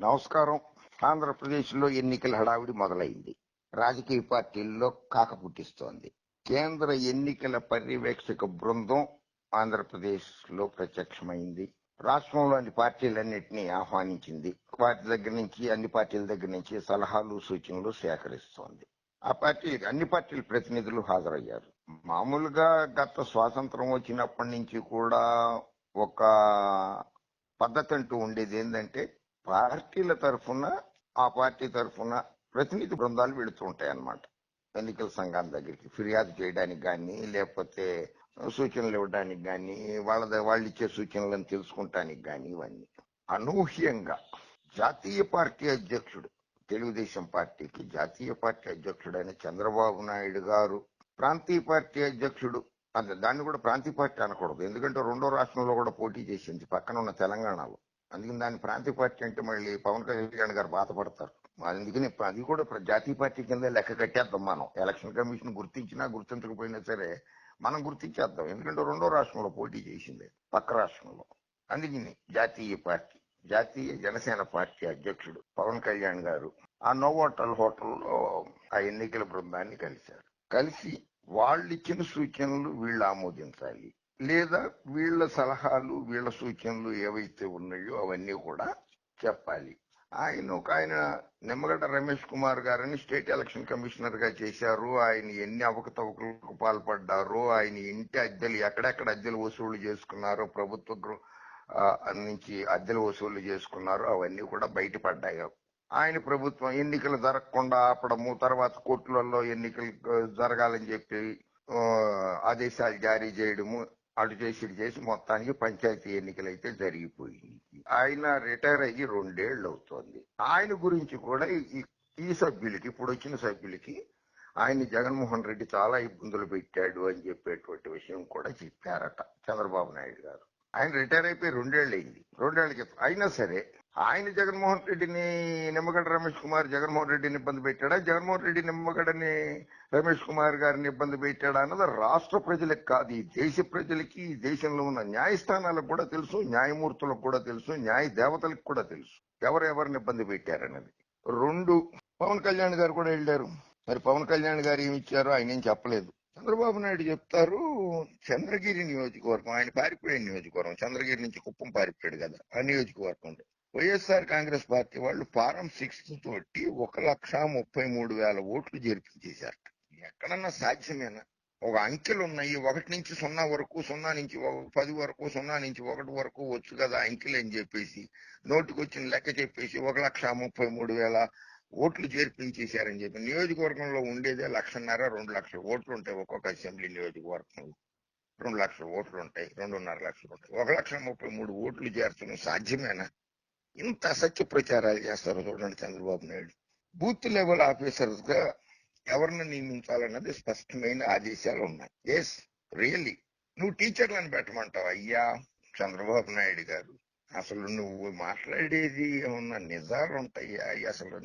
నమస్కారం. ఆంధ్రప్రదేశ్లో ఎన్నికల హడావిడి మొదలైంది. రాజకీయ పార్టీల్లో కాక పుట్టిస్తోంది. కేంద్ర ఎన్నికల పర్యవేక్షక బృందం ఆంధ్రప్రదేశ్లో ప్రత్యక్షమైంది. రాష్ట్రంలోని పార్టీలన్నింటినీ ఆహ్వానించింది. వాటి దగ్గర నుంచి అన్ని పార్టీల దగ్గర నుంచి సలహాలు సూచనలు సేకరిస్తోంది. ఆ పార్టీ అన్ని పార్టీల ప్రతినిధులు హాజరయ్యారు. మామూలుగా గత స్వాతంత్రం వచ్చినప్పటి నుంచి కూడా ఒక పద్ధతి అంటూ ఉండేది ఏంటంటే పార్టీల తరఫున ఆ పార్టీ తరఫున ప్రతినిధి బృందాలు వెళుతూ ఉంటాయి అన్నమాట ఎన్నికల సంఘాల దగ్గరికి ఫిర్యాదు చేయడానికి కానీ లేకపోతే సూచనలు ఇవ్వడానికి కానీ వాళ్ళ వాళ్ళు ఇచ్చే సూచనలను తెలుసుకుంటానికి కానీ ఇవన్నీ. అనూహ్యంగా జాతీయ పార్టీ అధ్యక్షుడు తెలుగుదేశం పార్టీకి జాతీయ పార్టీ అధ్యక్షుడైన చంద్రబాబు నాయుడు గారు ప్రాంతీయ పార్టీ అధ్యక్షుడు అంటే దాన్ని కూడా ప్రాంతీయ పార్టీ అనకూడదు. ఎందుకంటే రెండో రాష్ట్రంలో కూడా పోటీ చేసింది పక్కన ఉన్న తెలంగాణలో. అందుకని దాని ప్రాంతీయ పార్టీ అంటే మళ్ళీ పవన్ కళ్యాణ్ గారు బాధపడతారు. అందుకని అది కూడా జాతీయ పార్టీ కింద లెక్క కట్టేద్దాం మనం. ఎలక్షన్ కమిషన్ గుర్తించినా గుర్తించకపోయినా సరే మనం గుర్తించేద్దాం. ఎందుకంటే రెండో రాష్ట్రంలో పోటీ చేసింది పక్క రాష్ట్రంలో. అందుకని జాతీయ పార్టీ జాతీయ జనసేన పార్టీ అధ్యక్షుడు పవన్ కళ్యాణ్ గారు ఆ నోవోటల్ హోటల్లో ఆ ఎన్నికల బృందాన్ని కలిశారు. కలిసి వాళ్ళు ఇచ్చిన సూచనలు వీళ్ళు ఆమోదించాలి. లేదా వీళ్ళ సలహాలు వీళ్ళ సూచనలు ఏవైతే ఉన్నాయో అవన్నీ కూడా చెప్పాలి. ఆయన ఒక ఆయన నిమ్మగడ్డ రమేష్ కుమార్ గారని స్టేట్ ఎలక్షన్ కమిషనర్గా చేశారు. ఆయన ఎన్ని అవకతవకలకు పాల్పడ్డారు ఆయన ఇంటి అద్దెలు ఎక్కడెక్కడ అద్దెలు వసూలు చేసుకున్నారో ప్రభుత్వ గృహ నుంచి అద్దెలు వసూలు చేసుకున్నారు అవన్నీ కూడా బయటపడ్డాయి. ఆయన ప్రభుత్వం ఎన్నికలు జరగకుండా ఆపడము తర్వాత కోర్టులలో ఎన్నికలు జరగాలని చెప్పి ఆదేశాలు జారీ చేయడము అటు చేసి ఇటు చేసి మొత్తానికి పంచాయతీ ఎన్నికలు అయితే జరిగిపోయింది. ఆయన రిటైర్ అయ్యి రెండేళ్ళు అవుతోంది. ఆయన గురించి కూడా ఈ- సభ్యులకి ఇప్పుడు వచ్చిన సభ్యులకి ఆయన జగన్మోహన్ రెడ్డి చాలా ఇబ్బందులు పెట్టాడు అని చెప్పేటువంటి విషయం కూడా చెప్పారట చంద్రబాబు నాయుడు గారు. ఆయన రిటైర్ అయిపోయి రెండేళ్ళు అయింది. రెండేళ్ళ క్రితం అయినా సరే ఆయన జగన్మోహన్ రెడ్డిని నిమ్మగడ్డ రమేష్ కుమార్ జగన్మోహన్ రెడ్డిని ఇబ్బంది పెట్టాడా? జగన్మోహన్ రెడ్డి నిమ్మగడ్డని రమేష్ కుమార్ గారిని ఇబ్బంది పెట్టాడా అన్నది రాష్ట్ర ప్రజలకు కాదు ఈ దేశ ప్రజలకి ఈ దేశంలో ఉన్న న్యాయస్థానాలకు కూడా తెలుసు న్యాయమూర్తులకు కూడా తెలుసు న్యాయ దేవతలకు కూడా తెలుసు. ఎవరెవరిని ఇబ్బంది పెట్టారన్నది రెండు పవన్ కళ్యాణ్ గారు కూడా వెళ్ళారు. మరి పవన్ కళ్యాణ్ గారు ఏమి ఇచ్చారో ఆయన ఏం చెప్పలేదు. చంద్రబాబు నాయుడు చెప్తారు చంద్రగిరి నియోజకవర్గం ఆయన పారిపోయే నియోజకవర్గం చంద్రగిరి నుంచి కుప్పం పారిపోయాడు కదా ఆ నియోజకవర్గం వైఎస్ఆర్ కాంగ్రెస్ పార్టీ వాళ్ళు ఫారం సిక్స్ తోటి ఒక లక్ష ముప్పై మూడు వేల ఓట్లు జరిపించేశారు ఎక్కడన్నా సాధ్యమేనా? ఒక అంకెలు ఉన్నాయి ఒకటి నుంచి సున్నా వరకు సున్నా నుంచి ఒక- పది వరకు సున్నా నుంచి ఒకటి వరకు వచ్చు కదా అంకెలు అని చెప్పేసి నోటుకొచ్చిన లెక్క చెప్పేసి ఒక లక్ష ముప్పై మూడు వేల ఓట్లు చేర్పించేశారని చెప్పి నియోజకవర్గంలో ఉండేదే లక్షన్నర రెండు లక్షల ఓట్లు ఉంటాయి ఒక్కొక్క అసెంబ్లీ నియోజకవర్గంలో. రెండు లక్షల ఓట్లు ఉంటాయి రెండున్నర లక్షలు ఉంటాయి ఒక లక్ష ముప్పై మూడు ఓట్లు చేర్చడం సాధ్యమేనా? ఇంత అసత్య ప్రచారాలు చేస్తారు చూడండి చంద్రబాబు నాయుడు. బూత్ లెవెల్ ఆఫీసర్స్గా ఎవరిని నియమించాలన్నది స్పష్టమైన ఆదేశాలు ఉన్నాయి. ఎస్ రియల్లీ నువ్వు టీచర్లను పెట్టమంటావు? అయ్యా చంద్రబాబు నాయుడు గారు. అసలు నువ్వు మాట్లాడేది ఏమన్నా నిజాలు ఉంటాయా? అసలు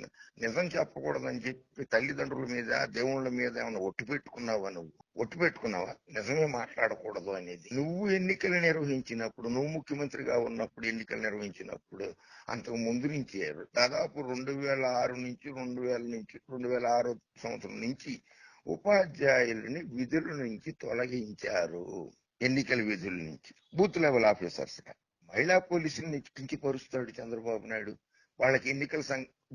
నిజం చెప్పకూడదని చెప్పి తల్లిదండ్రుల మీద దేవుళ్ళ మీద ఏమన్నా ఒట్టు పెట్టుకున్నావా నువ్వు? ఒట్టు పెట్టుకున్నావా? నిజమే మాట్లాడకూడదు అనేది. నువ్వు ఎన్నికలు నిర్వహించినప్పుడు నువ్వు ముఖ్యమంత్రిగా ఉన్నప్పుడు ఎన్నికలు నిర్వహించినప్పుడు అంతకు ముందు నుంచి దాదాపు రెండు వేల ఆరు నుంచి రెండు వేల నుంచి రెండు వేల ఆరు సంవత్సరం నుంచి ఉపాధ్యాయులని విధుల నుంచి తొలగించారు. ఎన్నికల విధుల నుంచి. బూత్ లెవెల్ ఆఫీసర్స్గా మహిళా పోలీసుల్ని కించిపరుస్తాడు చంద్రబాబు నాయుడు. వాళ్ళకి ఎన్నికల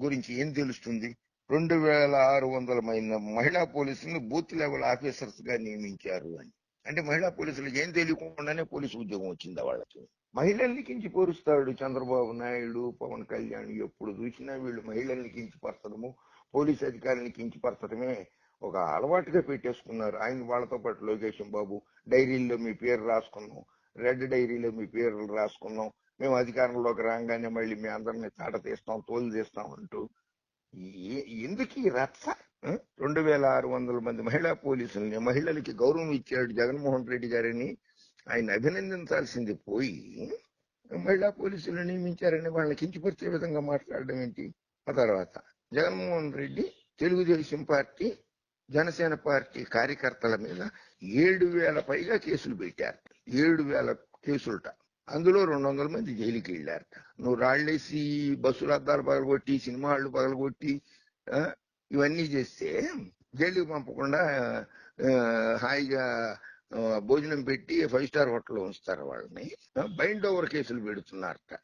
గురించి ఏం తెలుస్తుంది? రెండు వేల ఆరు వందల మంది మహిళా పోలీసులను బూత్ లెవెల్ ఆఫీసర్స్గా నియమించారు అని. అంటే మహిళా పోలీసులకు ఏం తెలియకుండానే పోలీసు ఉద్యోగం వచ్చిందా వాళ్ళకి? మహిళల్ని కించిపరుస్తాడు చంద్రబాబు నాయుడు పవన్ కళ్యాణ్ ఎప్పుడు చూసినా వీళ్ళు మహిళల్ని కించిపరచడము పోలీస్ అధికారులని కించిపరచడమే ఒక అలవాటుగా పెట్టేసుకున్నారు. ఆయన వాళ్ళతో పాటు లోకేశం బాబు డైరీల్లో మీ పేరు రాసుకున్నాం. రెడ్ డైరీలో మీ పేర్లు రాసుకున్నాం. మేము అధికారంలోకి రాగానే మళ్ళీ మీ అందరిని తాట తీస్తాం తోలు తీస్తాం అంటూ ఎందుకు ఈ రచ్చ? రెండు వేల ఆరు వందల మంది మహిళా పోలీసుల్ని మహిళలకి గౌరవం ఇచ్చాడు జగన్మోహన్ రెడ్డి గారిని ఆయన అభినందించాల్సింది పోయి మహిళా పోలీసులు నియమించారని వాళ్ళని కించపరిచే విధంగా మాట్లాడడం ఏంటి? ఆ తర్వాత జగన్మోహన్ రెడ్డి తెలుగుదేశం పార్టీ జనసేన పార్టీ కార్యకర్తల మీద ఏడు వేల పైగా కేసులు పెట్టారు. ఏడు వేల కేసులట. అందులో రెండు వందల మంది జైలుకి వెళ్ళారట. నువ్వు రాళ్ళేసి బస్సులు అద్దాలు పగలగొట్టి సినిమా హాళ్ళు పగలగొట్టి ఇవన్నీ చేస్తే జైలుకి పంపకుండా హాయిగా భోజనం పెట్టి ఫైవ్ స్టార్ హోటల్లో ఉంచుతారు వాళ్ళని. బైండ్ ఓవర్ కేసులు పెడుతున్నారట.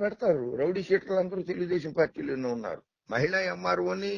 పెడతారు. రౌడీ షీటర్లు అందరూ తెలుగుదేశం పార్టీలోనే ఉన్నారు. మహిళా ఎంఆర్ఓని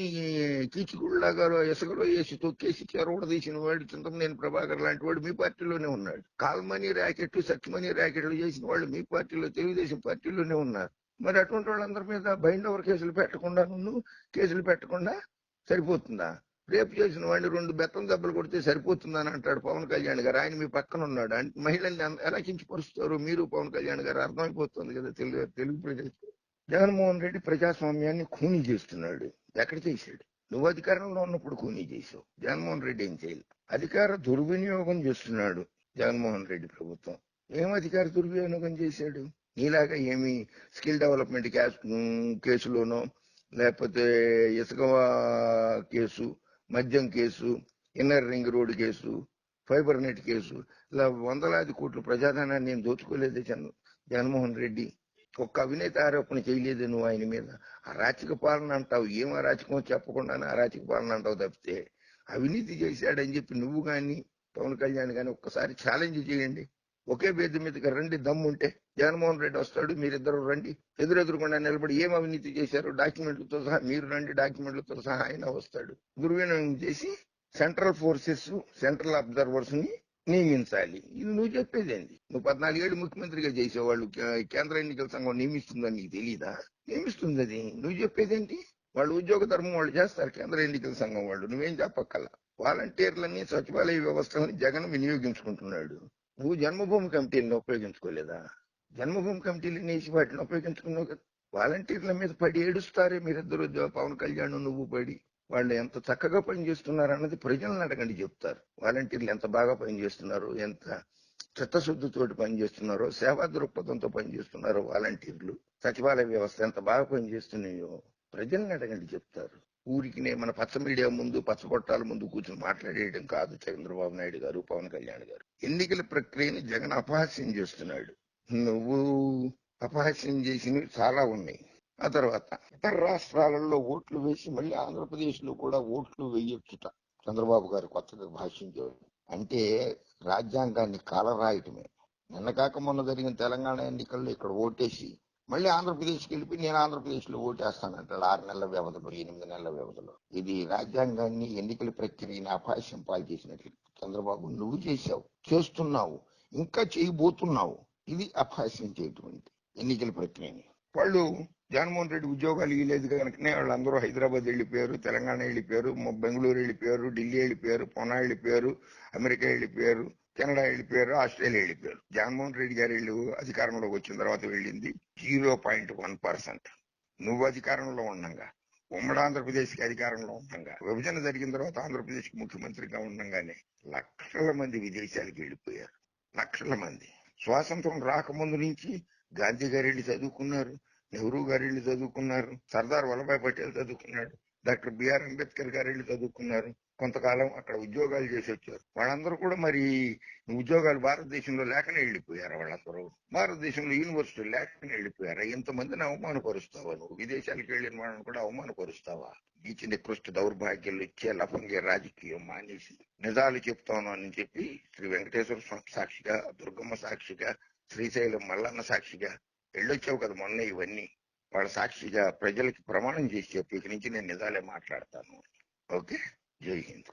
కీచుగుళ్ళగా ఇసుకలో వేసి తొక్కేసి చెరవడ తీసిన వాడు చింతమనేని ప్రభాకర్ లాంటి వాడు మీ పార్టీలోనే ఉన్నాడు. కాల్మనీ ర్యాకెట్ సత్యమనీ ర్యాకెట్లు చేసిన వాళ్ళు మీ పార్టీలో తెలుగుదేశం పార్టీలోనే ఉన్నారు. మరి అటువంటి వాళ్ళందరి మీద బైండ్ ఓవర్ కేసులు పెట్టకుండా నువ్వు కేసులు పెట్టకుండా సరిపోతుందా? రేపు చేసిన వాడిని రెండు బెత్తం దెబ్బలు కొడితే సరిపోతుందని అంటాడు పవన్ కళ్యాణ్ గారు. ఆయన మీ పక్కన ఉన్నాడు. అంటే మహిళల్ని ఎలా కించపరుస్తారు? మీరు పవన్ కళ్యాణ్ గారు అర్థమైపోతుంది కదా తెలుగు తెలుగు ప్రజలకు. జగన్మోహన్ రెడ్డి ప్రజాస్వామ్యాన్ని ఖూనీ చేస్తున్నాడు. ఎక్కడ చేశాడు? నువ్వు అధికారంలో ఉన్నప్పుడు ఖూనీ చేసావు జగన్మోహన్ రెడ్డి ఏం చేయాలి. అధికార దుర్వినియోగం చేస్తున్నాడు జగన్మోహన్ రెడ్డి ప్రభుత్వం. ఏం అధికార దుర్వినియోగం చేశాడు? నీలాగా ఏమి స్కిల్ డెవలప్మెంట్ కేసులోనో లేకపోతే ఇసుక కేసు మద్యం case inner ring road case fibre net case ఇలా వందలాది కోట్ల ప్రజాధనాన్ని నేను దోచుకోలేదే జగన్ జగన్మోహన్ రెడ్డి? ఒక్క అవినీతి ఆరోపణ చేయలేదు నువ్వు ఆయన మీద. అరాచక పాలన అంటావు. ఏం అరాచకం చెప్పకుండానే అరాచక పాలన అంటావు తప్పితే అవినీతి చేశాడని చెప్పి నువ్వు కానీ పవన్ కళ్యాణ్ కానీ ఒక్కసారి ఛాలెంజ్ చేయండి. ఒకే వేది మీదకి రండి దమ్ముంటే. జగన్మోహన్ రెడ్డి వస్తాడు మీరిద్దరు రండి. ఎదురెదురుకుండా నిలబడి ఏం అవినీతి చేశారు? డాక్యుమెంట్లతో సహా మీరు రండి డాక్యుమెంట్లతో సహా ఆయన వస్తాడు. దుర్వినియోగం చేసి సెంట్రల్ ఫోర్సెస్ సెంట్రల్ అబ్జర్వర్స్ని నియమించాలి. ఇది నువ్వు చెప్పేదేంటి నువ్వు పద్నాలుగేళ్ళు ముఖ్యమంత్రిగా చేసేవాళ్ళు కేంద్ర ఎన్నికల సంఘం నియమిస్తుందని నీకు తెలియదా నియమిస్తుంది అది నువ్వు చెప్పేదేంటి? వాళ్ళు ఉద్యోగ ధర్మం వాళ్ళు చేస్తారు కేంద్ర ఎన్నికల సంఘం వాళ్ళు. నువ్వేం చెప్పక్కల వాలంటీర్లని సచివాలయ వ్యవస్థలని జగన్ వినియోగించుకుంటున్నాడు. నువ్వు జన్మభూమి కమిటీని ఉపయోగించుకోలేదా? జన్మభూమి కమిటీలు నేసి వాటిని ఉపయోగించుకున్నావు కదా. వాలంటీర్ల మీద పడి ఏడుస్తారే మీరిద్దరు పవన్ కళ్యాణ్ నువ్వు పడి. వాళ్ళు ఎంత చక్కగా పనిచేస్తున్నారు అన్నది ప్రజలను అడగండి చెప్తారు. వాలంటీర్లు ఎంత బాగా పనిచేస్తున్నారు ఎంత చిత్తశుద్ధితోటి పనిచేస్తున్నారో సేవా దృక్పథంతో పనిచేస్తున్నారో వాలంటీర్లు సచివాలయ వ్యవస్థ ఎంత బాగా పనిచేస్తున్నాయో ప్రజల్ని అడగండి చెప్తారు. ఊరికి మన పచ్చ మీడియా ముందు పచ్చబొట్టాల ముందు కూర్చొని మాట్లాడేయడం కాదు చంద్రబాబు నాయుడు గారు పవన్ కళ్యాణ్ గారు. ఎన్నికల ప్రక్రియని జగన్ అపహాస్యం చేస్తున్నాడు. నువ్వు అపహాస్యం చేసినవి చాలా ఉన్నాయి. ఆ తర్వాత ఇతర రాష్ట్రాలలో ఓట్లు వేసి మళ్ళీ ఆంధ్రప్రదేశ్లో కూడా ఓట్లు వేయొచ్చుట చంద్రబాబు గారు కొత్తగా భాషించారు అంటే రాజ్యాంగాన్ని కాలరాయటమే. నిన్న కాక మొన్న జరిగిన తెలంగాణ ఎన్నికల్లో ఇక్కడ ఓటేసి మళ్ళీ ఆంధ్రప్రదేశ్కి వెళ్ళిపోయి నేను ఆంధ్రప్రదేశ్లో ఓటేస్తానంటాడు ఆరు నెలల వ్యవధిలో ఎనిమిది నెలల వ్యవధిలో. ఇది రాజ్యాంగాన్ని ఎన్నికల ప్రక్రియని అపాస్యం పాలు చేసినట్లు చంద్రబాబు నువ్వు చేశావు చేస్తున్నావు ఇంకా చేయబోతున్నావు. ఇది అపహాస్యం చేయటువంటి ఎన్నికల ప్రక్రియని. వాళ్ళు జగన్మోహన్ రెడ్డి ఉద్యోగాలు ఇవ్వలేదు కనుకనే వాళ్ళందరూ హైదరాబాద్ వెళ్ళిపోయారు తెలంగాణ వెళ్ళిపోయారు బెంగళూరు వెళ్ళిపోయారు ఢిల్లీ వెళ్ళిపోయారు పూనా వెళ్ళిపోయారు అమెరికా వెళ్ళిపోయారు కెనడా వెళ్ళిపోయారు ఆస్ట్రేలియా వెళ్ళిపోయారు. జగన్మోహన్ రెడ్డి గారు వెళ్ళి అధికారంలోకి వచ్చిన తర్వాత వెళ్ళింది జీరో పాయింట్ వన్ పర్సెంట్. నువ్వు అధికారంలో ఉండగా. ఉమ్మడి ఆంధ్రప్రదేశ్కి అధికారంలో ఉండగా. విభజన జరిగిన తర్వాత ఆంధ్రప్రదేశ్ ముఖ్యమంత్రిగా ఉండగానే లక్షల మంది విదేశాలకు వెళ్ళిపోయారు. లక్షల మంది. స్వాతంత్రం రాకముందు నుంచి గాంధీ గారు వెళ్ళి చదువుకున్నారు. నెహ్రూ గారు వెళ్ళి చదువుకున్నారు సర్దార్ వల్లభాయ్ పటేల్ చదువుకున్నాడు డాక్టర్ బిఆర్ అంబేద్కర్ గారు వెళ్ళి చదువుకున్నారు కొంతకాలం అక్కడ ఉద్యోగాలు చేసి వచ్చారు వాళ్ళందరూ కూడా మరి ఉద్యోగాలు భారతదేశంలో లేకనే వెళ్ళిపోయారు వాళ్ళందరూ. భారతదేశంలో యూనివర్సిటీ లేకనే వెళ్ళిపోయారు. ఇంతమందిని అవమానపరుస్తావా నువ్వు? విదేశాలకు వెళ్ళిన వాళ్ళని కూడా అవమానపరుస్తావా? నీచి నికృష్ట దౌర్భాగ్యాలు ఇచ్చే లఫంగే రాజకీయం మానేసి నిజాలు చెప్తాను అని చెప్పి శ్రీ వెంకటేశ్వర స్వామి సాక్షిగా దుర్గమ్మ సాక్షిగా శ్రీశైలం మల్లన్న సాక్షిగా వెళ్ళొచ్చావు కదా మొన్న ఇవన్నీ. వాళ్ళ సాక్షిగా ప్రజలకి ప్రమాణం చేసి చెప్పి ఇక నుంచి నేను నిజాలే మాట్లాడతాను. ఓకే? జై హింద్.